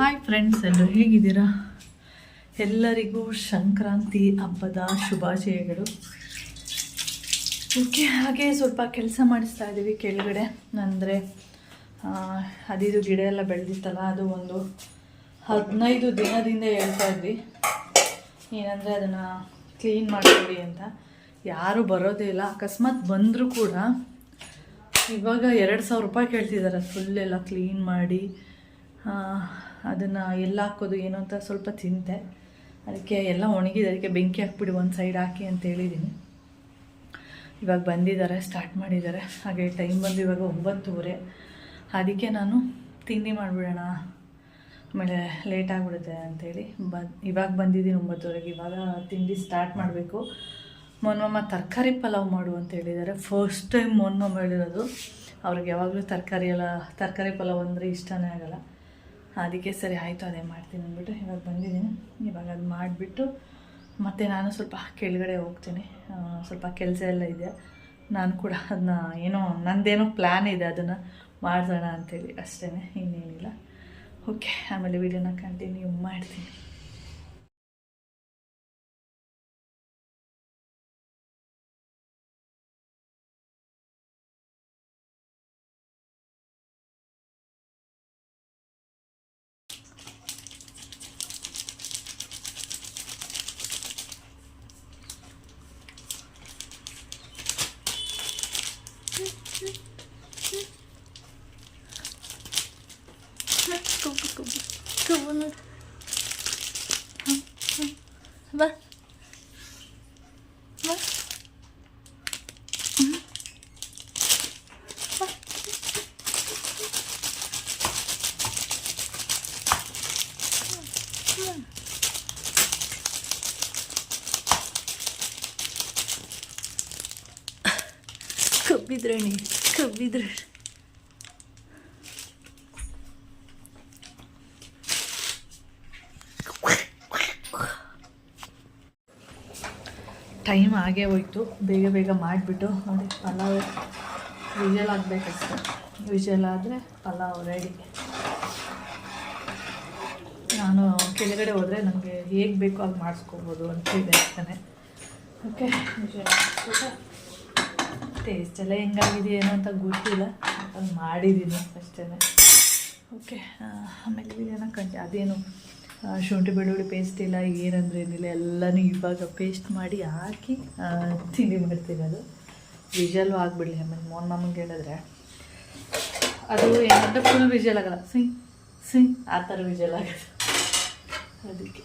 Hi friends ಎಲ್ಲರೂ ಹೇಗಿದ್ದೀರಾ? ಎಲ್ಲರಿಗೂ ಸಂಕ್ರಾಂತಿ ಹಬ್ಬದ ಶುಭಾಶಯಗಳು. ಓಕೆ, ಹಾಗೆ ಸ್ವಲ್ಪ ಕೆಲಸ ಮಾಡಿಸ್ತಾ ಇದ್ದೀವಿ ಕೆಳಗಡೆ. ಅಂದರೆ ಅದಿದು ಗಿಡ ಎಲ್ಲ ಬೆಳೆದಿತ್ತಲ್ಲ, ಅದು ಒಂದು ಹದಿನೈದು ದಿನದಿಂದ ಹೇಳ್ತಾ ಇದ್ವಿ. ಏನಂದರೆ, ಅದನ್ನು ಕ್ಲೀನ್ ಮಾಡ್ಕೊಳ್ಳಿ ಅಂತ. ಯಾರೂ ಬರೋದೇ ಇಲ್ಲ. ಅಕಸ್ಮಾತ್ ಬಂದರೂ ಕೂಡ ಇವಾಗ ಎರಡು ಸಾವಿರ ರೂಪಾಯಿ ಕೇಳ್ತಿದ್ದಾರೆ. ಫುಲ್ ಎಲ್ಲ ಕ್ಲೀನ್ ಮಾಡಿ ಅದನ್ನು ಎಲ್ಲ ಹಾಕೋದು ಏನು ಅಂತ ಸ್ವಲ್ಪ ತಿಂತೆ ಅದಕ್ಕೆ ಎಲ್ಲ ಒಣಗಿದೆ, ಅದಕ್ಕೆ ಬೆಂಕಿ ಹಾಕ್ಬಿಡಿ, ಒಂದು ಸೈಡ್ ಹಾಕಿ ಅಂತ ಹೇಳಿದ್ದೀನಿ ಇವಾಗ ಬಂದಿದ್ದಾರೆ ಸ್ಟಾರ್ಟ್ ಮಾಡಿದ್ದಾರೆ ಹಾಗೆ ಟೈಮ್ ಬಂದು ಇವಾಗ ಒಂಬತ್ತುವರೆ. ಅದಕ್ಕೆ ನಾನು ತಿಂಡಿ ಮಾಡಿಬಿಡೋಣ. ಆಮೇಲೆ ಲೇಟ್ ಆಗಿಬಿಡುತ್ತೆ ಅಂಥೇಳಿ ಬಂದು ಇವಾಗ ಬಂದಿದ್ದೀನಿ ಒಂಬತ್ತುವರೆಗೆ. ಇವಾಗ ತಿಂಡಿ ಸ್ಟಾರ್ಟ್ ಮಾಡಬೇಕು. ಮೊನ್ನಮ್ಮ ತರಕಾರಿ ಪಲಾವ್ ಮಾಡು ಅಂತ ಹೇಳಿದ್ದಾರೆ ಫಸ್ಟ್ ಟೈಮ್ ಮೊನ್ನಮ್ಮ ಹೇಳಿರೋದು. ಅವ್ರಿಗೆ ಯಾವಾಗಲೂ ತರಕಾರಿ ಎಲ್ಲ, ತರಕಾರಿ ಪಲಾವ್ ಅಂದರೆ ಇಷ್ಟನೇ ಆಗಲ್ಲ. ಅದಕ್ಕೆ ಸರಿ ಆಯಿತು, ಅದೇ ಮಾಡ್ತೀನಿ ಅಂದ್ಬಿಟ್ಟು ಇವಾಗ ಬಂದಿದ್ದೀನಿ. ಇವಾಗ ಅದು ಮಾಡಿಬಿಟ್ಟು ಮತ್ತು ನಾನು ಸ್ವಲ್ಪ ಕೆಳಗಡೆ ಹೋಗ್ತೀನಿ. ಸ್ವಲ್ಪ ಕೆಲಸ ಎಲ್ಲ ಇದೆ. ನಾನು ಕೂಡ ಅದನ್ನ ಏನೋ, ನಂದೇನೋ ಪ್ಲ್ಯಾನ್ ಇದೆ, ಅದನ್ನು ಮಾಡಿಸೋಣ ಅಂತೇಳಿ ಅಷ್ಟೇ ಇನ್ನೇನಿಲ್ಲ. ಓಕೆ ಆಮೇಲೆ ವಿಡಿಯೋನ ಕಂಟಿನ್ಯೂ ಮಾಡ್ತೀನಿ ಬಾ ಬಾ ಕಬ್ಬಿದ್ರಣಿ ಕಬ್ಬಿದ್ರ ಟೈಮ್ ಆಗೇ ಹೋಯ್ತು. ಬೇಗ ಬೇಗ ಮಾಡಿಬಿಟ್ಟು ನೋಡಿ ಪಲಾವ್ ವಿಜಲ್ ಆಗಬೇಕಷ್ಟೆ. ವಿಜಲ್ ಆದರೆ ಪಲಾವ್ ರೆಡಿ ನಾನು ಕೆಳಗಡೆ ಹೋದರೆ ನನಗೆ ಹೇಗೆ ಬೇಕೋ ಅದು ಮಾಡಿಸ್ಕೋಬೋದು ಅಂತ ಇದೆ ಅಷ್ಟೇ. ಓಕೆ ವಿಜಲ್ ಟೇಸ್ಟ್ ಎಲ್ಲ ಹೆಂಗಾಗಿದೆ ಏನೋ ಅಂತ ಗೊತ್ತಿಲ್ಲ. ಅದು ಮಾಡಿದ್ದೀನಿ ಅಷ್ಟೇ ಓಕೆ ಆಮೇಲೆ ವಿಡಿಯೋನ ಕಂಡು ಅದೇನು ಶುಂಠಿ ಬೆಳ್ಳುಳ್ಳಿ ಪೇಸ್ಟ್ ಇಲ್ಲ ಏನಂದ್ರೆ ಏನಿಲ್ಲ ಎಲ್ಲನೂ ಇವಾಗ ಪೇಸ್ಟ್ ಮಾಡಿ ಹಾಕಿ ತಿಂಡಿ ಮಾಡ್ತೀನಿ ಅದು. ವಿಜಲ್ಲು ಆಗಿಬಿಡಲಿ ಆಮೇಲೆ. ಮೋನ್ ಮಾಮಂಗೆ ಹೇಳಿದ್ರೆ. ಅದು ಏನಂದ್ರೆ ಫುಲ್ ವಿಜಲ್ ಆಗಲ್ಲ. ಸಿಂಗ್ ಸಿಂಗ್ ಆ ಥರ ವಿಜಲ್ ಆಗಲ್ಲ. ಅದಕ್ಕೆ.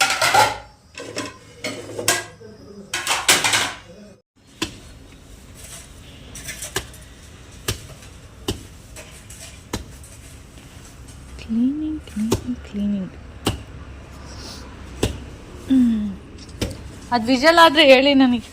ಕ್ಲೀನಿಂಗ್ ಅದು ವಿಜಲ್ ಆದರೆ ಹೇಳಿ ನನಗೆ.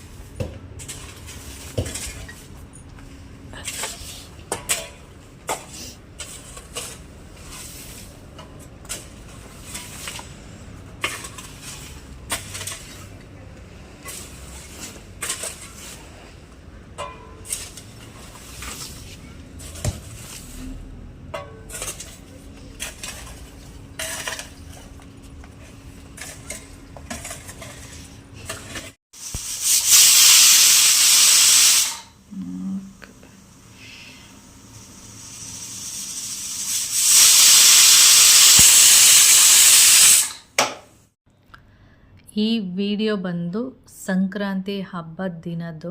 ಈ ವಿಡಿಯೋ ಬಂದು ಸಂಕ್ರಾಂತಿ ಹಬ್ಬದ ದಿನದ್ದು.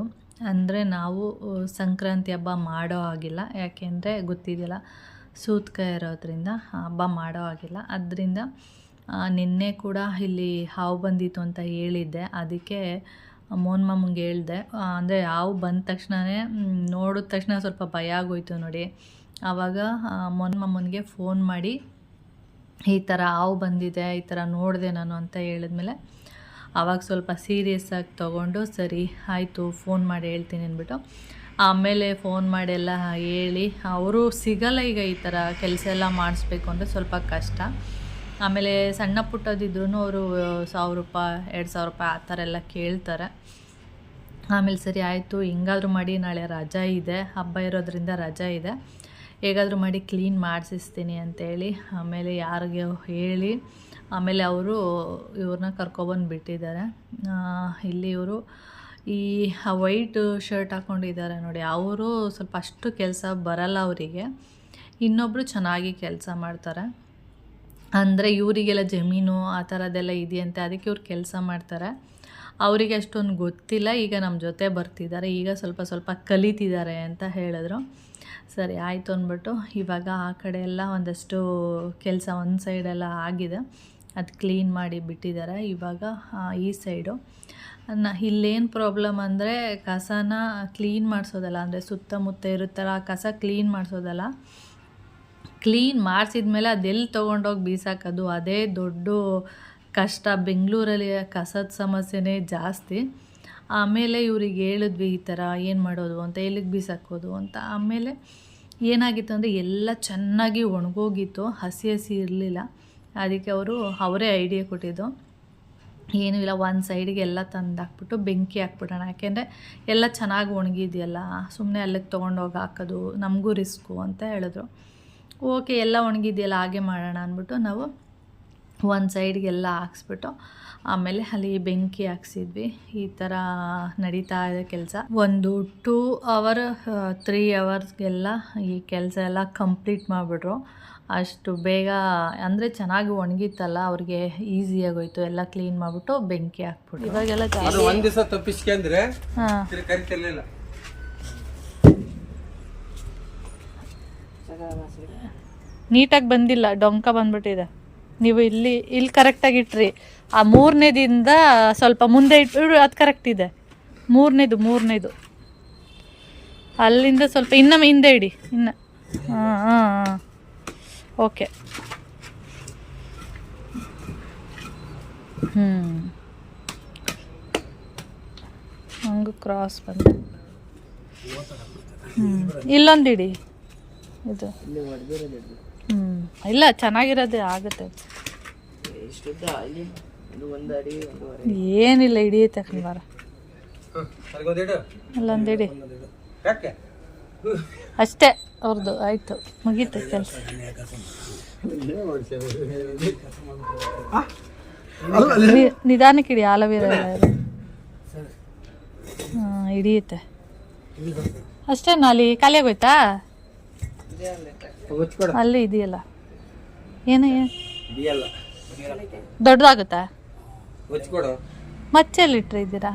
ಅಂದರೆ ನಾವು ಸಂಕ್ರಾಂತಿ ಹಬ್ಬ ಮಾಡೋ ಆಗಿಲ್ಲ ಯಾಕೆಂದರೆ ಗೊತ್ತಿದೆಯಲ್ಲ, ಸೂತ್ಕ ಇರೋದ್ರಿಂದ ಹಬ್ಬ ಮಾಡೋ ಆಗಿಲ್ಲ ಅದರಿಂದ ನಿನ್ನೆ ಕೂಡ ಇಲ್ಲಿ ಹಾವು ಬಂದಿತ್ತು ಅಂತ ಹೇಳಿದ್ದೆ. ಅದಕ್ಕೆ ಮೋನ್ ಮಾಮಂಗೆ ಹೇಳಿದೆ. ಅಂದರೆ ಹಾವು ಬಂದ ತಕ್ಷಣವೇ ನೋಡಿದ ತಕ್ಷಣ ಸ್ವಲ್ಪ ಭಯ ಆಗೋಯ್ತು ನೋಡಿ. ಆವಾಗ ಮೊನ್ ಮೋನ್ ಮಾಮನಿಗೆ ಫೋನ್ ಮಾಡಿ, ಈ ಥರ ಹಾವು ಬಂದಿದೆ, ಈ ಥರ ನೋಡಿದೆ ನಾನು ಅಂತ ಹೇಳಿದ್ಮೇಲೆ ಆವಾಗ ಸ್ವಲ್ಪ ಸೀರಿಯಸ್ಸಾಗಿ ತೊಗೊಂಡು ಸರಿ, ಆಯಿತು ಫೋನ್ ಮಾಡಿ ಹೇಳ್ತೀನಿ ಅಂದ್ಬಿಟ್ಟು, ಆಮೇಲೆ ಫೋನ್ ಮಾಡಿ ಎಲ್ಲ ಹೇಳಿ, ಅವರು ಸಿಗಲ್ಲ ಈಗ ಈ ಥರ ಕೆಲಸ ಎಲ್ಲ ಮಾಡಿಸ್ಬೇಕು ಅಂದರೆ ಸ್ವಲ್ಪ ಕಷ್ಟ. ಆಮೇಲೆ ಸಣ್ಣ ಪುಟ್ಟದಿದ್ರೂ ಅವರು ಸಾವಿರ ರೂಪಾಯಿ, ಎರಡು ಸಾವಿರ ರೂಪಾಯಿ ಆ ಥರ ಎಲ್ಲ ಕೇಳ್ತಾರೆ. ಆಮೇಲೆ ಸರಿ, ಆಯಿತು, ಹಿಂಗಾದರೂ ಮಾಡಿ, ನಾಳೆ ರಜಾ ಇದೆ, ಹಬ್ಬ ಇರೋದ್ರಿಂದ ರಜಾ ಇದೆ. ಹೇಗಾದರೂ ಮಾಡಿ ಕ್ಲೀನ್ ಮಾಡಿಸಿಸ್ತೀನಿ ಅಂತೇಳಿ, ಆಮೇಲೆ ಯಾರಿಗೆ ಹೇಳಿ ಆಮೇಲೆ ಅವರು ಇವ್ರನ್ನ ಕರ್ಕೊಬಂದು ಬಿಟ್ಟಿದ್ದಾರೆ. ಇಲ್ಲಿ ಇವರು ಈ ವೈಟ್ ಶರ್ಟ್ ಹಾಕ್ಕೊಂಡಿದ್ದಾರೆ ನೋಡಿ, ಅವರು ಸ್ವಲ್ಪ ಅಷ್ಟು ಕೆಲಸ ಬರಲ್ಲ ಅವರಿಗೆ. ಇನ್ನೊಬ್ಬರು ಚೆನ್ನಾಗಿ ಕೆಲಸ ಮಾಡ್ತಾರೆ. ಅಂದರೆ ಇವರಿಗೆಲ್ಲ ಜಮೀನು ಆ ಥರದ್ದೆಲ್ಲ ಇದೆಯಂತೆ, ಅದಕ್ಕೆ ಇವ್ರು ಕೆಲಸ ಮಾಡ್ತಾರೆ. ಅವರಿಗೆ ಅಷ್ಟೊಂದು ಗೊತ್ತಿಲ್ಲ, ಈಗ ನಮ್ಮ ಜೊತೆ ಬರ್ತಿದ್ದಾರೆ, ಈಗ ಸ್ವಲ್ಪ ಸ್ವಲ್ಪ ಕಲಿತಿದ್ದಾರೆ ಅಂತ ಹೇಳಿದ್ರು. ಸರಿ, ಆಯಿತು ಅಂದ್ಬಿಟ್ಟು ಇವಾಗ ಆ ಕಡೆ ಎಲ್ಲ ಒಂದಷ್ಟು ಕೆಲಸ ಒಂದು ಸೈಡೆಲ್ಲ ಆಗಿದೆ. ಅದು ಕ್ಲೀನ್ ಮಾಡಿ ಬಿಟ್ಟಿದ್ದಾರೆ ಇವಾಗ ಈ ಸೈಡು ನ ಇಲ್ಲೇನು ಪ್ರಾಬ್ಲಮ್ ಅಂದರೆ ಕಸನ ಕ್ಲೀನ್ ಮಾಡಿಸೋದಲ್ಲ. ಅಂದರೆ ಸುತ್ತಮುತ್ತ ಇರುತ್ತಲ್ಲ, ಆ ಕಸ ಕ್ಲೀನ್ ಮಾಡಿಸೋದಲ್ಲ. ಕ್ಲೀನ್ ಮಾಡಿಸಿದ್ಮೇಲೆ ಅದೆಲ್ಲಿ ತೊಗೊಂಡೋಗಿ ಬೀಸಾಕೋದು? ಅದೇ ದೊಡ್ಡ ಕಷ್ಟ. ಬೆಂಗಳೂರಲ್ಲಿ ಕಸದ ಸಮಸ್ಯೆನೇ ಜಾಸ್ತಿ. ಆಮೇಲೆ ಇವ್ರಿಗೆ ಹೇಳಿದ್ವಿ ಈ ಥರ ಏನು ಮಾಡೋದು ಅಂತ, ಎಲ್ಲಿಗೆ ಬೀಸಾಕೋದು ಅಂತ. ಆಮೇಲೆ ಏನಾಗಿತ್ತು ಅಂದರೆ ಎಲ್ಲ ಚೆನ್ನಾಗಿ ಒಣಗೋಗಿತ್ತು. ಹಸಿ ಹಸಿ ಇರಲಿಲ್ಲ. ಅದಕ್ಕೆ ಅವರು ಅವರೇ ಐಡಿಯಾ ಕೊಟ್ಟಿದ್ದು. ಏನೂ ಇಲ್ಲ ಒಂದು ಸೈಡಿಗೆ ಎಲ್ಲ ತಂದು ಹಾಕ್ಬಿಟ್ಟು ಬೆಂಕಿ ಹಾಕ್ಬಿಡೋಣ. ಯಾಕೆಂದರೆ ಎಲ್ಲ ಚೆನ್ನಾಗಿ ಒಣಗಿದೆಯಲ್ಲ ಸುಮ್ಮನೆ ಅಲ್ಲಿಗೆ ತೊಗೊಂಡೋಗಿ ಹಾಕೋದು, ನಮಗೂ ರಿಸ್ಕು ಅಂತ ಹೇಳಿದ್ರು. ಓಕೆ ಎಲ್ಲ ಒಣಗಿದೆಯಲ್ಲ, ಹಾಗೆ ಮಾಡೋಣ ಅಂದ್ಬಿಟ್ಟು ನಾವು ಒಂದು ಸೈಡ್ಗೆಲ್ಲ ಹಾಕ್ಸ್ಬಿಟ್ಟು ಆಮೇಲೆ ಅಲ್ಲಿ ಬೆಂಕಿ ಹಾಕ್ಸಿದ್ವಿ. ಈ ಥರ ನಡೀತಾ ಇದೆ ಕೆಲಸ. ಒಂದು ಟೂ ಅವರ್ ತ್ರೀ ಅವರ್ಸ್ಗೆಲ್ಲ ಈ ಕೆಲಸ ಎಲ್ಲ ಕಂಪ್ಲೀಟ್ ಮಾಡಿಬಿಟ್ರು. ಅಷ್ಟು ಬೇಗ ಅಂದರೆ ಚೆನ್ನಾಗಿ ಒಣಗಿತ್ತಲ್ಲ ಅವ್ರಿಗೆ ಈಸಿಯಾಗೋಯ್ತು ಎಲ್ಲ ಕ್ಲೀನ್ ಮಾಡಿಬಿಟ್ಟು ಬೆಂಕಿ ಹಾಕ್ಬಿಟ್ಟು ಇವಾಗೆಲ್ಲ ಒಂದ್ ದಿವಸ ತಪ್ಪಿಸ್ಕೊಂಡ್ರೆ ನೀಟಾಗಿ ಬಂದಿಲ್ಲ ಡೊಂಕ ಬಂದ್ಬಿಟ್ಟಿದೆ. ನೀವು ಇಲ್ಲಿ ಇಲ್ಲಿ ಕರೆಕ್ಟಾಗಿ ಇಟ್ರಿ. ಆ ಮೂರನೇದಿಂದ ಸ್ವಲ್ಪ ಮುಂದೆ ಇಟ್ಬಿಡು ಅದು ಕರೆಕ್ಟ್ ಇದೆ. ಮೂರನೇದು ಮೂರನೇದು. ಅಲ್ಲಿಂದ ಸ್ವಲ್ಪ ಇನ್ನೊಮ್ಮೆ ಹಿಂದೆ ಇಡಿ, ಇನ್ನು. ಹಾಂ ಹಾಂ ಓಕೆ ಹ್ಞೂ ಹಂಗೆ ಕ್ರಾಸ್ ಬಂದು ಹ್ಞೂ ಇಲ್ಲೊಂದಿಡಿ ಇದು. ಹ್ಞೂ ಇಲ್ಲ, ಚೆನ್ನಾಗಿರೋದೇ ಆಗುತ್ತೆ. ಏನಿಲ್ಲ ಹಿಡಿಯುತ್ತೆ ಅಲ್ಲೊಂದಿಡಿ ಯಾಕೆ? ಅಷ್ಟೇ ಅವ್ರದ್ದು ಆಯಿತು ಮುಗೀತು ಕೆಲಸ. ನಿಧಾನಕ್ಕೆ ಇಡಿ ಆಲವೀರ ಹಾಂ ಹಿಡಿಯುತ್ತೆ ಅಷ್ಟೇ ಅಲ್ಲಿ ಖಾಲಿ ಆಗೋಯ್ತಾ? ಅಲ್ಲಿ ಇದೆಯಲ್ಲ. ಏನು? ಇದಿಯಲ್ಲ. ದೊಡ್ಡದಾಗುತ್ತಾ? ಮಚ್ಚೆ ಮಚ್ಚೆಲ್ಲಿಟ್ರೆ ಇದ್ದೀರಾ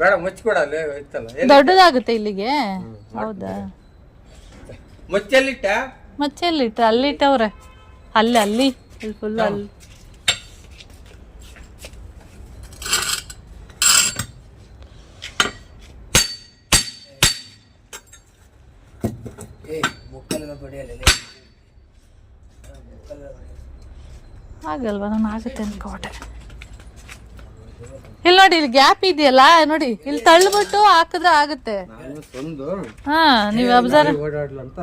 ಬೇಡ ಎಲ್ಲಿ? ದೊಡ್ಡದಾಗುತ್ತೆ ಇಲ್ಲಿಗೆ? ಹೌದಾ? ಮುಚ್ಚಲ್ಲಿಟ್ಟ? ಮಚ್ಚೆಲ್ಲಿಟ್ರೆ ಅಲ್ಲಿಟ್ಟವ್ರೆ. ಅಲ್ಲಿ ಅಲ್ಲಿ ಫುಲ್ ಅಲ್ಲಿ. ಆಗಲ್ವಾ ನಾನು ಆಗುತ್ತೆ ಅನ್ಕೊಟ್ಟೆ ಇಲ್ಲಿ ನೋಡಿ ಇಲ್ಲಿ ಗ್ಯಾಪ್ ಇದೆಯಲ್ಲ ನೋಡಿ ಇಲ್ಲಿ ತಳ್ಳಿಬಿಟ್ಟು ಹಾಕಿದ್ರೆ ಆಗುತ್ತೆ. ಹಾ ನೀವು ಅಬ್ಸರ್ವ್ ಓಡಾಡ್ಲ ಅಂತ.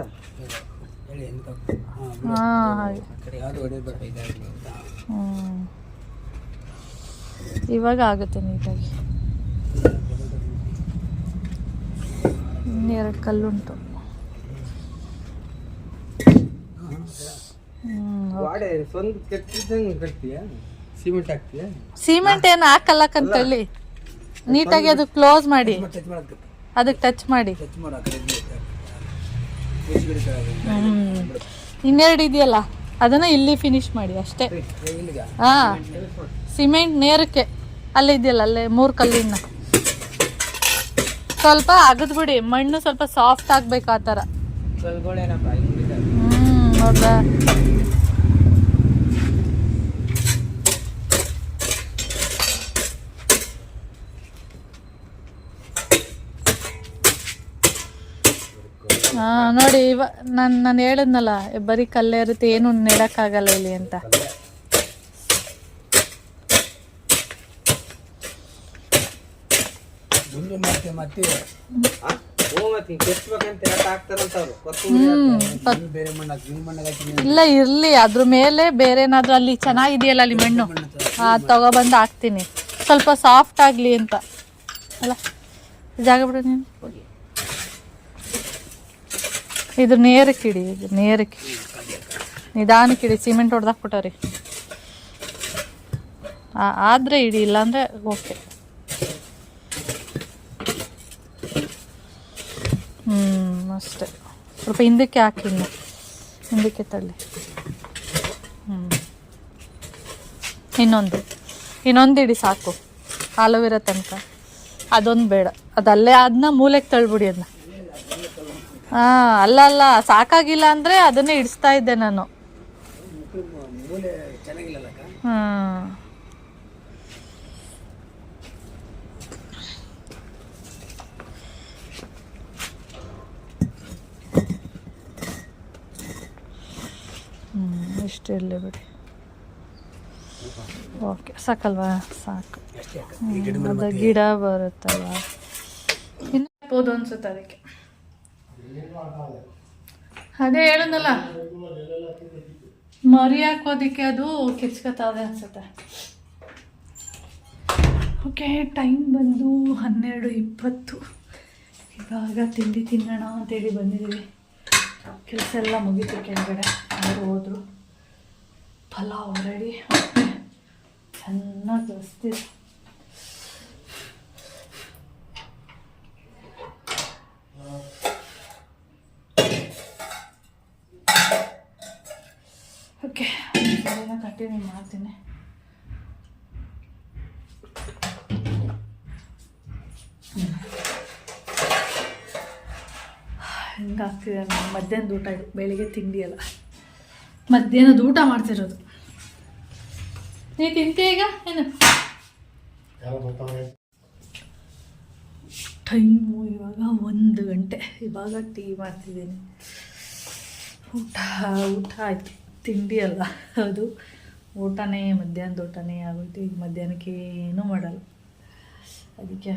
ಹಾ ಹಾಗೆ. ಹ್ಮ್. ಇವಾಗ ಆಗುತ್ತೆ ನೀಟಾಗಿ. ಇನ್ನೆರಡು ಕಲ್ಲುಂಟು. ಸಿಮೆಂಟ್ ಹಾಕ್ತೀಯ? ಸಿಮೆಂಟ್ ಏನು ಹಾಕಲ್ಲ ಕಂತಲ್ಲಿ ನೀಟಾಗಿ ಅದು ಕ್ಲೋಸ್ ಮಾಡಿ. ಅದಕ್ಕೆ ಟಚ್ ಮಾಡಿ. ಇನ್ನೆರಡು ಇದೆಯಲ್ಲ ಅದನ್ನ ಇಲ್ಲಿ ಫಿನಿಶ್ ಮಾಡಿ ಅಷ್ಟೇ. ಹಾ. ಸಿಮೆಂಟ್ ನೇರಕ್ಕೆ ಅಲ್ಲೇ ಇದೆಯಲ್ಲ ಅಲ್ಲೇ ಮೂರು ಕಲ್ಲಿನ ಸ್ವಲ್ಪ ಅಗದ್ಬಿಡಿ ಮಣ್ಣು ಸ್ವಲ್ಪ ಸಾಫ್ಟ್ ಆಗ್ಬೇಕು ಆ ಥರ ಹ್ಮ್ ಹಾ ನೋಡಿ ಇವ ನಾನು ನಾನು ಹೇಳಿದ್ನಲ್ಲ ಬರೀ ಕಲ್ಲೇ ಇರುತ್ತೆ ಏನು ನೆಡಕ್ಕಾಗಲ್ಲ ಇಲ್ಲಿ ಅಂತ. ಮತ್ತೆ ಇಲ್ಲ ಇರ್ಲಿ. ಅದ್ರ ಮೇಲೆ ಬೇರೆ ಏನಾದ್ರು ಅಲ್ಲಿ ಚೆನ್ನಾಗಿದೆಯಲ್ಲ ಅಲ್ಲಿ ಮಣ್ಣು? ಆ ತಗೊಬಂದು ಹಾಕ್ತೀನಿ. ಸ್ವಲ್ಪ ಸಾಫ್ಟ್ ಆಗ್ಲಿ ಅಂತ. ಅಲ್ಲ ಜಾಗ ಬಿಡು ನೀನು. ಇದು ನೇರಕ್ಕೆ ಇಡಿ ಇದು ನೇರಕ್ಕೆ ನಿಧಾನಕ್ಕೆ ಇಡಿ ಸಿಮೆಂಟ್ ಹೊಡೆದಾಕ್ಬಿಟ್ಟವ್ರಿ. ಆದರೆ ಇಡಿ ಇಲ್ಲಾಂದರೆ ಓಕೆ. ಹ್ಞೂ ಅಷ್ಟೆ. ಸ್ವಲ್ಪ ಹಿಂದಕ್ಕೆ ಹಾಕಿ ಇನ್ನು. ಹಿಂದಕ್ಕೆ ತಳ್ಳಿ. ಹ್ಞೂ ಇನ್ನೊಂದು. ಇನ್ನೊಂದು ಇಡಿ ಸಾಕು. ಆಲೋವೆರಾ ತನಕ. ಅದೊಂದು ಬೇಡ. ಅದಲ್ಲೇ ಅದನ್ನ ಮೂಲೆಗೆ ತಳ್ಬಿಡಿ ಅದನ್ನ ಹಾಂ ಅಲ್ಲ ಅಲ್ಲ ಸಾಕಾಗಿಲ್ಲ ಅಂದರೆ ಅದನ್ನೇ ಇಡಿಸ್ತಾ ಇದ್ದೆ ನಾನು. ಮೂಲೆ ಚೆನ್ನಾಗಿಲ್ಲಲ್ಲ ಹಾಂ ಹ್ಞೂ ಇಷ್ಟು ಇರಲಿ ಬಿಡಿ. ಓಕೆ ಸಾಕಲ್ವಾ? ಸಾಕು. ಅದು ಗಿಡ ಬರುತ್ತಲ್ಲ. ಇನ್ನು ಅನ್ಸುತ್ತೆ ಅದಕ್ಕೆ. ಅದೇ ಹೇಳಲ್ಲ ಮರಿ ಹಾಕೋದಕ್ಕೆ ಅದು ಕಿಚ್ಕತ್ತದೆ ಅನ್ಸುತ್ತೆ. ಓಕೆ ಟೈಮ್ ಬಂದು ಹನ್ನೆರಡು ಇಪ್ಪತ್ತು. ಇವಾಗ ತಿಂಡಿ ತಿನ್ನೋಣ ಅಂತೇಳಿ ಬಂದಿದ್ದೀವಿ. ಕೆಲಸ ಎಲ್ಲ ಮುಗೀತು ಕೆಳಗಡೆ ಅವರು ಹೋದ್ರು. ಪಲಾವ್ ರೆಡಿ ಚೆನ್ನಾಗಿ ಬಸ್ತಿದೆ ಓಕೆ ಕಂಟಿನ್ಯೂ ಮಾಡ್ತೀನಿ. ಹೆಂಗಾಗ್ತಿದೆ ಮಧ್ಯಾಹ್ನದ ಊಟ ಬೆಳಿಗ್ಗೆ ತಿಂಡಿ ಅಲ್ಲ. ಮಧ್ಯಾಹ್ನದ ಊಟ ಮಾಡ್ತಿರೋದು. ನೀ ತಿಂತೀಯ ಈಗ? ಏನು? ಟೈಮು ಇವಾಗ ಒಂದು ಗಂಟೆ. ಇವಾಗ ಟೀ ಮಾಡ್ತಿದ್ದೀನಿ. ಊಟ ಊಟ ಆಯಿತು. ತಿಂಡಿ ಅಲ್ಲ. ಅದು ಊಟನೇ, ಮಧ್ಯಾಹ್ನದ ಊಟನೇ ಆಗೋಯ್ತು ಈಗ ಮಧ್ಯಾಹ್ನಕ್ಕೆ ಏನೂ ಮಾಡಲ್ಲ. ಅದಕ್ಕೆ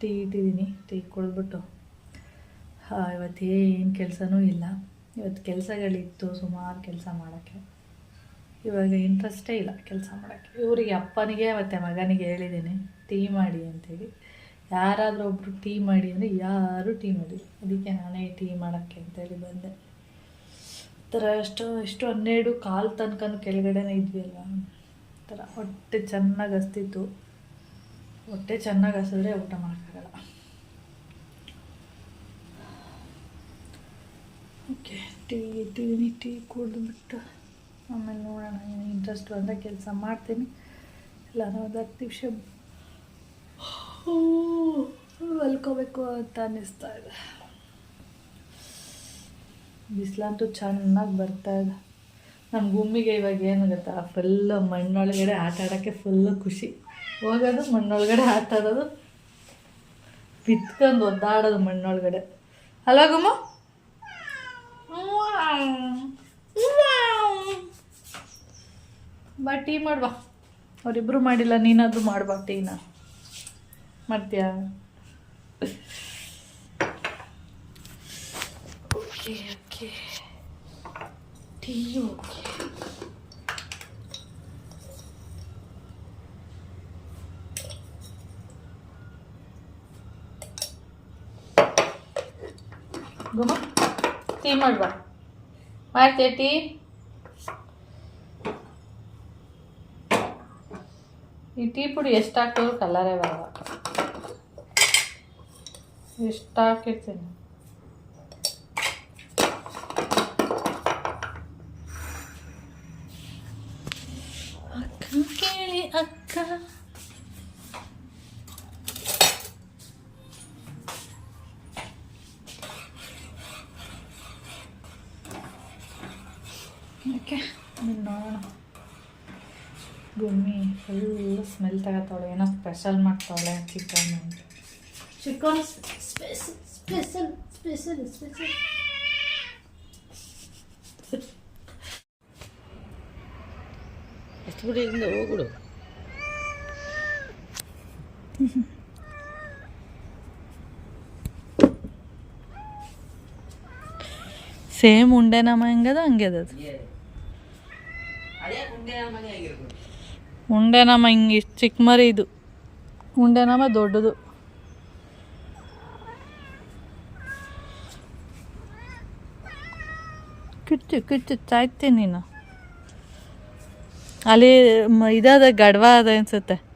ಟೀ ಇಟ್ಟಿದ್ದೀನಿ. ಟೀ ಕುಡಿದ್ಬಿಟ್ಟು. ಇವತ್ತೇನು ಕೆಲಸನೂ ಇಲ್ಲ. ಇವತ್ತು ಕೆಲಸಗಳಿತ್ತು, ಸುಮಾರು ಕೆಲಸ ಮಾಡೋಕ್ಕೆ. ಇವಾಗ ಇಂಟ್ರೆಸ್ಟೇ ಇಲ್ಲ ಕೆಲಸ ಮಾಡೋಕ್ಕೆ. ಇವರಿಗೆ ಅಪ್ಪನಿಗೆ ಮತ್ತು ಮಗನಿಗೆ ಹೇಳಿದ್ದೀನಿ, ಟೀ ಮಾಡಿ ಅಂತೇಳಿ. ಯಾರಾದರೂ ಒಬ್ಬರು ಟೀ ಮಾಡಿ ಅಂದರೆ ಯಾರೂ ಟೀ ಮಾಡಿ ಅದಕ್ಕೆ ನಾನೇ ಟೀ ಮಾಡೋಕ್ಕೆ ಅಂತೇಳಿ ಬಂದೆ. ಥರ ಎಷ್ಟು ಎಷ್ಟು ಹನ್ನೆರಡು ಕಾಲು ತನಕನೂ ಕೆಳಗಡೆನೇ ಇದ್ವಿ ಅಲ್ಲ ಥರ ಹೊಟ್ಟೆ ಚೆನ್ನಾಗಿ ಹಸ್ತಿತ್ತು. ಹೊಟ್ಟೆ ಚೆನ್ನಾಗಿ ಹಸಿದ್ರೆ ಊಟ ಮಾಡೋಕ್ಕಾಗಲ್ಲ ಓಕೆ ಟೀ ಎದ್ದಿದ್ದೀನಿ ಟೀ ಕುಡಿದ್ಬಿಟ್ಟು ಆಮೇಲೆ ನೋಡೋಣ, ಏನು ಇಂಟ್ರೆಸ್ಟ್ ಬಂದ ಕೆಲಸ ಮಾಡ್ತೀನಿ. ಇಲ್ಲ ಒಂದು ಹತ್ತು ನಿಮಿಷ ಮಲ್ಕೋಬೇಕು ಅಂತ ಅನ್ನಿಸ್ತಾ ಇದೆ. ಬಿಸಿಲಂತೂ ಚೆನ್ನಾಗಿ ಬರ್ತಾ ಇದೆ. ನಮ್ಮ ಗುಮ್ಮಿಗೆ ಇವಾಗ ಏನು ಗೊತ್ತಾ ಫುಲ್ ಮಣ್ಣೊಳಗಡೆ ಆಟ ಆಡೋಕ್ಕೆ ಫುಲ್ಲು ಖುಷಿ. ಹೋಗೋದು, ಮಣ್ಣೊಳಗಡೆ ಆಟ ಆಡೋದು, ಬಿತ್ಕೊಂಡು ಒದ್ದಾಡೋದು ಮಣ್ಣೊಳಗಡೆ. ಅಲ್ವಾ ಗುಮ್ಮ? ಬಾ ಟೀ ಮಾಡ್ಬಾ. ಅವರಿಬ್ಬರು ಮಾಡಿಲ್ಲ ನೀನಾದರೂ ಮಾಡ್ಬಾ ಟೀನ. ಮಾಡ್ತೀಯಾ? Okay okay. Tea okay. ಗುಮ್ಮ ಟೀ ಮಾಡ್ಬಾ ಮಾಡ್ತೀಯ ಟೀ. ಈ ಟೀ ಪುಡಿ ಎಷ್ಟು ಹಾಕಿದ್ರು ಕಲರೇ ಬರಲ್ಲ. ಎಷ್ಟು ಹಾಕಿರ್ತೀನಿ ಕೇಳಿ ಅಕ್ಕ ಓಕೆ ನೋಡೋಣ ಗುಮ್ಮಿ ಫುಲ್ ಸ್ಮೆಲ್ ತಗೋತಾಳೆ ಏನೋ special ಮಾಡ್ತಾವಳೆ chicken chicken special special special special ಎಷ್ಟು ಬಿಡಿ ಇಲ್ಲಿಂದ ಹೋಗ್ಬಿಡು. ಸೇಮ್ ಉಂಡೆ ನಮ್ಮ ಹೆಂಗದ ಹಂಗೆ ಅದು ಅದೇ ನಮ್ಮ ಮನೆ ಆಗಿರ್ಬೋದು ಉಂಡೆನಮ್ಮ ಹಿಂಗೆ ಇಷ್ಟು ಚಿಕ್ಕ ಮರಿ ಇದು. ಉಂಡೆನಮ್ಮ ದೊಡ್ಡದು. ಕಿಚ್ಚು ಕಿಚ್ಚು ಚಾಯ್ತೀನಿ ನೀನು. ಅಲ್ಲಿ ಇದಾದ, ಗಡ್ವ ಅದ ಅನ್ಸುತ್ತೆ.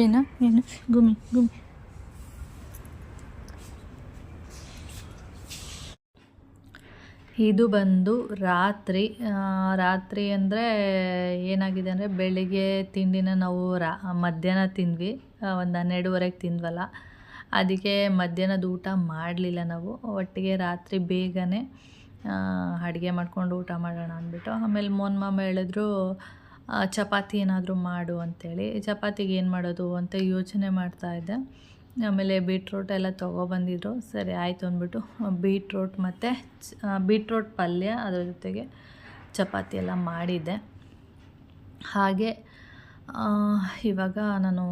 ಏನ? ಏನು? ಗುಮಿ ಗುಮಿ ಇದು ಬಂದು ರಾತ್ರಿ ರಾತ್ರಿ ಅಂದರೆ ಏನಾಗಿದೆ ಅಂದರೆ ಬೆಳಿಗ್ಗೆ ತಿಂಡಿನ ನಾವು ರಾ, ಮಧ್ಯಾಹ್ನ ತಿಂದ್ವಿ. ಒಂದು ಹನ್ನೆರಡುವರೆಗೆ ತಿಂದ್ವಲ್ಲ. ಅದಕ್ಕೆ ಮಧ್ಯಾಹ್ನದ ಊಟ ಮಾಡಲಿಲ್ಲ ನಾವು. ಒಟ್ಟಿಗೆ ರಾತ್ರಿ ಬೇಗನೆ ಅಡುಗೆ ಮಾಡ್ಕೊಂಡು ಊಟ ಮಾಡೋಣ ಅಂದ್ಬಿಟ್ಟು. ಆಮೇಲೆ ಮೋನ್ ಮಾಮ ಹೇಳಿದ್ರು ಚಪಾತಿ ಏನಾದರೂ ಮಾಡು ಅಂಥೇಳಿ ಚಪಾತಿಗೆ ಏನು ಮಾಡೋದು ಅಂತ ಯೋಚನೆ ಮಾಡ್ತಾ ಇದ್ದೆ. ಆಮೇಲೆ ಬೀಟ್ರೋಟ್ ಎಲ್ಲ ತೊಗೊಬಂದಿದ್ರು. ಸರಿ, ಆಯಿತು ಅಂದ್ಬಿಟ್ಟು ಬೀಟ್ರೋಟ್ ಮತ್ತು ಬೀಟ್ರೋಟ್ ಪಲ್ಯ ಅದರ ಜೊತೆಗೆ ಚಪಾತಿ ಎಲ್ಲ ಮಾಡಿದ್ದೆ. ಹಾಗೆ ಇವಾಗ ನಾನು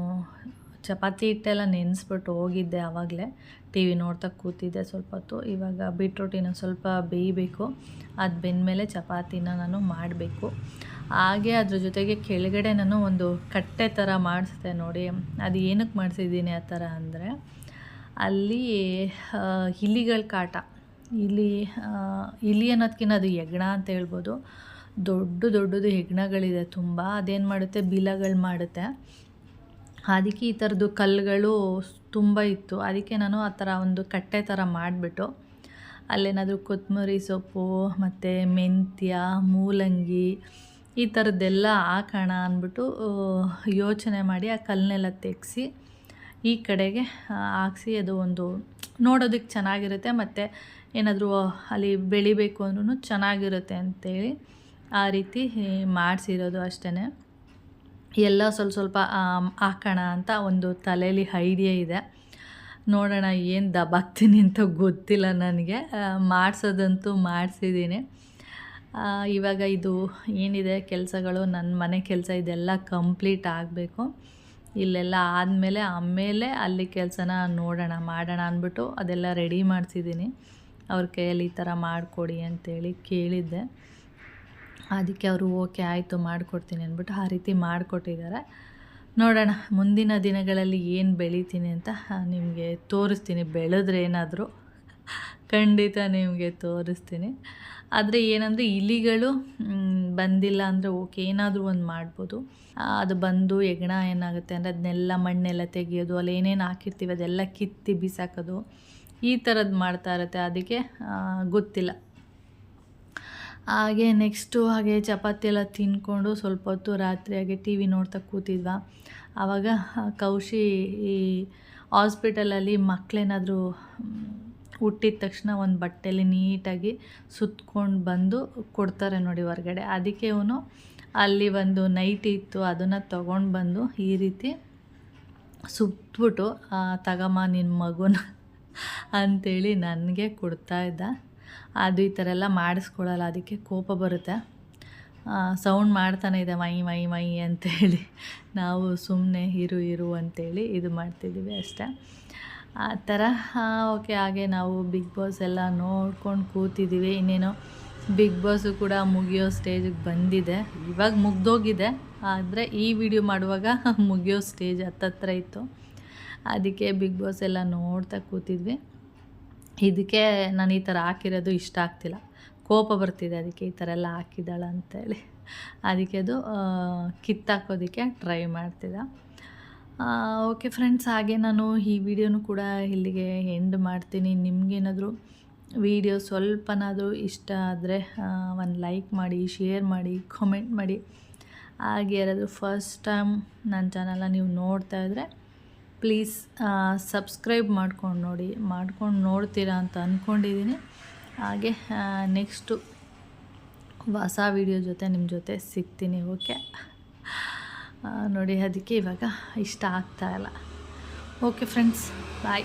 ಚಪಾತಿ ಹಿಟ್ಟೆಲ್ಲ ನೆನೆಸ್ಬಿಟ್ಟು ಹೋಗಿದ್ದೆ ಆವಾಗಲೇ. ಟಿ ವಿ ನೋಡ್ತಾ ಕೂತಿದ್ದೆ ಸ್ವಲ್ಪ ಹೊತ್ತು. ಇವಾಗ ಬೀಟ್ರೋಟಿನ ಸ್ವಲ್ಪ ಬೇಯಬೇಕು. ಅದು ಬೆಂದಮೇಲೆ ಚಪಾತಿನ ನಾನು ಮಾಡಬೇಕು. ಹಾಗೆ ಅದ್ರ ಜೊತೆಗೆ ಕೆಳಗಡೆ ನಾನು ಒಂದು ಕಟ್ಟೆ ಥರ ಮಾಡಿಸಿದೆ ನೋಡಿ. ಅದು ಏನಕ್ಕೆ ಮಾಡಿಸಿದ್ದೀನಿ ಆ ಥರ ಅಂದರೆ, ಅಲ್ಲಿ ಇಲಿಗಳ ಕಾಟ. ಇಲಿ ಇಲಿ ಅನ್ನೋದಕ್ಕಿಂತ ಅದು ಹೆಗ್ಣ ಅಂತ ಹೇಳ್ಬೋದು. ದೊಡ್ಡ ದೊಡ್ಡದು ಹೆಗ್ಣಗಳಿದೆ ತುಂಬ. ಅದೇನು ಮಾಡುತ್ತೆ? ಬಿಲಗಳು ಮಾಡುತ್ತೆ. ಅದಕ್ಕೆ ಈ ಥರದ್ದು ಕಲ್ಲುಗಳು ತುಂಬ ಇತ್ತು. ಅದಕ್ಕೆ ನಾನು ಆ ಥರ ಒಂದು ಕಟ್ಟೆ ಥರ ಮಾಡಿಬಿಟ್ಟು, ಅಲ್ಲೇನಾದರೂ ಕೊತ್ತಂಬರಿ ಸೊಪ್ಪು, ಮತ್ತು ಮೆಂತ್ಯ, ಮೂಲಂಗಿ ಈ ಥರದ್ದೆಲ್ಲ ಹಾಕೋಣ ಅಂದ್ಬಿಟ್ಟು ಯೋಚನೆ ಮಾಡಿ ಆ ಕಲ್ಲನ್ನೆಲ್ಲ ತೆಗೆಸಿ, ಈ ಕಡೆಗೆ ಹಾಕ್ಸಿ ಅದು ಒಂದು ನೋಡೋದಕ್ಕೆ ಚೆನ್ನಾಗಿರುತ್ತೆ, ಮತ್ತು ಏನಾದರೂ ಅಲ್ಲಿ ಬೆಳಿಬೇಕು ಅಂದ್ರೂ ಚೆನ್ನಾಗಿರುತ್ತೆ ಅಂತೇಳಿ ಆ ರೀತಿ ಮಾಡಿಸಿರೋದು ಅಷ್ಟೇ ಎಲ್ಲ ಸ್ವಲ್ಪ ಸ್ವಲ್ಪ ಹಾಕೋಣ ಅಂತ ಒಂದು ತಲೆಯಲ್ಲಿ ಐಡಿಯಾ ಇದೆ. ನೋಡೋಣ ಏನು ದಬಾಕ್ತೀನಿ ಅಂತ ಗೊತ್ತಿಲ್ಲ ನನಗೆ. ಮಾಡಿಸೋದಂತೂ ಮಾಡಿಸಿದ್ದೀನಿ. ಇವಾಗ ಇದು ಏನಿದೆ ಕೆಲಸಗಳು ನನ್ನ ಮನೆ ಕೆಲಸ ಇದೆಲ್ಲ ಕಂಪ್ಲೀಟ್ ಆಗಬೇಕು. ಇಲ್ಲೆಲ್ಲ ಆದಮೇಲೆ ಆಮೇಲೆ ಅಲ್ಲಿ ಕೆಲಸನ ನೋಡೋಣ, ಮಾಡೋಣ ಅಂದ್ಬಿಟ್ಟು ಅದೆಲ್ಲ ರೆಡಿ ಮಾಡಿಸಿದ್ದೀನಿ. ಅವ್ರ ಕೈಯಲ್ಲಿ ಈ ಥರ ಮಾಡಿಕೊಡಿ ಅಂತೇಳಿ ಕೇಳಿದ್ದೆ. ಅದಕ್ಕೆ ಅವರು, ಓಕೆ, ಆಯಿತು, ಮಾಡಿಕೊಡ್ತೀನಿ ಅಂದ್ಬಿಟ್ಟು ಆ ರೀತಿ ಮಾಡಿಕೊಟ್ಟಿದ್ದಾರೆ. ನೋಡೋಣ, ಮುಂದಿನ ದಿನಗಳಲ್ಲಿ ಏನು ಬೆಳಿತೀನಿ ಅಂತ ನಿಮಗೆ ತೋರಿಸ್ತೀನಿ. ಬೆಳೆದ್ರೆ ಏನಾದರೂ ಖಂಡಿತ ನಿಮಗೆ ತೋರಿಸ್ತೀನಿ. ಆದರೆ ಏನಂದರೆ ಇಲಿಗಳು ಬಂದಿಲ್ಲ ಅಂದರೆ ಓಕೆ, ಏನಾದರೂ ಒಂದು ಮಾಡ್ಬೋದು. ಅದು ಬಂದು ಹೆಗ್ಣ ಏನಾಗುತ್ತೆ ಅಂದರೆ ಅದನ್ನೆಲ್ಲ ಮಣ್ಣೆಲ್ಲ ತೆಗೆಯೋದು, ಅಲ್ಲಿ ಏನೇನು ಹಾಕಿರ್ತೀವಿ ಅದೆಲ್ಲ ಕಿತ್ತಿ ಬಿಸಾಕೋದು, ಈ ಥರದ್ದು ಮಾಡ್ತಾ ಇರುತ್ತೆ. ಅದಕ್ಕೆ ಗೊತ್ತಿಲ್ಲ. ಹಾಗೆ ನೆಕ್ಸ್ಟು ಹಾಗೆ ಚಪಾತಿ ಎಲ್ಲ ತಿನ್ಕೊಂಡು ಸ್ವಲ್ಪ ಹೊತ್ತು ರಾತ್ರಿ ಹಾಗೆ ಟಿ ವಿ ನೋಡ್ತಾ ಕೂತಿದ್ವಾ. ಆವಾಗ ಕೌಶಿ ಈ ಹಾಸ್ಪಿಟಲಲ್ಲಿ ಮಕ್ಕಳೇನಾದರೂ ಹುಟ್ಟಿದ ತಕ್ಷಣ ಒಂದು ಬಟ್ಟೆಲಿ ನೀಟಾಗಿ ಸುತ್ಕೊಂಡು ಬಂದು ಕೊಡ್ತಾರೆ ನೋಡಿ ಹೊರಗಡೆ. ಅದಕ್ಕೆ ಇವನು ಅಲ್ಲಿ ಒಂದು ನೈಟಿ ಇತ್ತು, ಅದನ್ನು ತೊಗೊಂಡು ಬಂದು ಈ ರೀತಿ ಸುತ್ಬಿಟ್ಟು ತಗಮ್ಮ ನಿನ್ನ ಮಗುನ ಅಂಥೇಳಿ ನನಗೆ ಕೊಡ್ತಾ ಇದ್ದ. ಅದು ಈ ಥರ ಎಲ್ಲ ಮಾಡಿಸ್ಕೊಳ್ಳಲ್ಲ ಅದಕ್ಕೆ ಕೋಪ ಬರುತ್ತೆ. ಸೌಂಡ್ ಮಾಡ್ತಾನೆ ಇದೆ, ಮೈ ಮೈ ಮೈ ಅಂತೇಳಿ. ನಾವು ಸುಮ್ಮನೆ ಇರು ಇರು ಅಂತೇಳಿ ಇದು ಮಾಡ್ತಿದ್ದೀವಿ ಅಷ್ಟೇ. ಆ ಥರ. ಓಕೆ, ಹಾಗೆ ನಾವು ಬಿಗ್ ಬಾಸ್ ಎಲ್ಲ ನೋಡ್ಕೊಂಡು ಕೂತಿದ್ದೀವಿ ಇನ್ನೇನು ಬಿಗ್ ಬಾಸು ಕೂಡ ಮುಗಿಯೋ ಸ್ಟೇಜಿಗೆ ಬಂದಿದೆ. ಇವಾಗ ಮುಗ್ದೋಗಿದೆ. ಆದರೆ ಈ ವಿಡಿಯೋ ಮಾಡುವಾಗ ಮುಗಿಯೋ ಸ್ಟೇಜ್ ಹತ್ತತ್ರ ಇತ್ತು. ಅದಕ್ಕೆ ಬಿಗ್ ಬಾಸ್ ಎಲ್ಲ ನೋಡ್ತಾ ಕೂತಿದ್ವಿ. ಇದಕ್ಕೆ ನಾನು ಈ ಥರ ಹಾಕಿರೋದು ಇಷ್ಟ ಆಗ್ತಿಲ್ಲ. ಕೋಪ ಬರ್ತಿದೆ ಅದಕ್ಕೆ ಈ ಥರ ಎಲ್ಲ ಹಾಕಿದ್ದಾಳ ಅಂತೇಳಿ ಅದಕ್ಕೆ ಅದು ಕಿತ್ತಾಕೋದಕ್ಕೆ ಟ್ರೈ ಮಾಡ್ತಿದ್ದ. ಓಕೆ ಫ್ರೆಂಡ್ಸ್ ಹಾಗೆ ನಾನು ಈ ವಿಡಿಯೋನು ಕೂಡ ಇಲ್ಲಿಗೆ ಎಂಡ್ ಮಾಡ್ತೀನಿ. ನಿಮಗೇನಾದರೂ ವಿಡಿಯೋ ಸ್ವಲ್ಪನಾದರೂ ಇಷ್ಟ ಆದರೆ ಒಂದು ಲೈಕ್ ಮಾಡಿ ಶೇರ್ ಮಾಡಿ ಕಾಮೆಂಟ್ ಮಾಡಿ. ಹಾಗೆ ಯಾರಾದರೂ ಫಸ್ಟ್ ಟೈಮ್ ನನ್ನ ಚಾನಲ್ನ ನೀವು ನೋಡ್ತಾ ಇದ್ದರೆ ಪ್ಲೀಸ್ ಸಬ್ಸ್ಕ್ರೈಬ್ ಮಾಡ್ಕೊಂಡು ನೋಡಿ, ಮಾಡ್ಕೊಂಡು ನೋಡ್ತೀರಾ ಅಂತ ಅಂದ್ಕೊಂಡಿದ್ದೀನಿ ಹಾಗೆ ನೆಕ್ಸ್ಟು ಹೊಸ ವಿಡಿಯೋ ಜೊತೆ ನಿಮ್ಮ ಜೊತೆ ಸಿಗ್ತೀನಿ ಓಕೆ ನೋಡಿ ಅದಕ್ಕೆ ಇವಾಗ ಇಷ್ಟ ಆಗ್ತಾಯಿಲ್ಲ ಓಕೆ ಫ್ರೆಂಡ್ಸ್ ಬಾಯ್